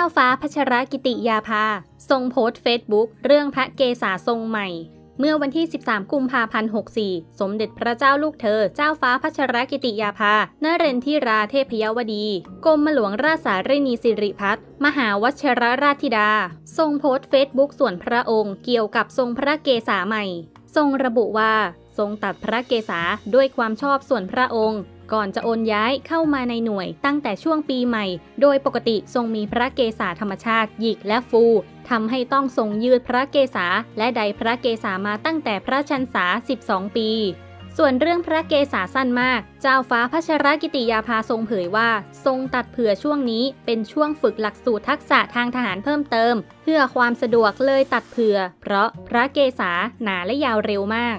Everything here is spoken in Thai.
าฟ้าพัชรกิติยาภา ทรงโพสต์เฟซบุ๊กเรื่องพระเกศาทรงใหม่ เมื่อวันที่ 13 กุมภาพันธ์ 64 สมเด็จพระเจ้าลูกเธอ เจ้าฟ้าพัชรกิติยาภาเนเรนทิราเทพยวดี กรมหลวงราชสารีนีสิริพัฒน์มหาวัชรราชธิดา ทรงโพสต์เฟซบุ๊กส่วนพระองค์เกี่ยวกับทรงพระเกศาใหม่ ทรงระบุว่าทรงตัดพระเกศาด้วยความชอบส่วนพระองค์ ก่อนจะโอนย้ายเข้ามาในหน่วย ตั้งแต่ช่วงปีใหม่ โดยปกติทรงมีพระเกศาธรรมชาติหยิกและฟูทำให้ต้องทรงยืดพระเกศาและใดพระเกศามาตั้งแต่พระชันษา 12 ปี ส่วนเรื่องพระเกศาสั้นมาก เจ้าฟ้าพัชรกิติยาภาทรงเผยว่า ทรงตัดเผื่อช่วงนี้เป็นช่วงฝึกหลักสูตรทักษะทางทหารเพิ่มเติม เพื่อความสะดวกเลยตัดเผื่อ เพราะพระเกศาหนาและยาวเร็วมาก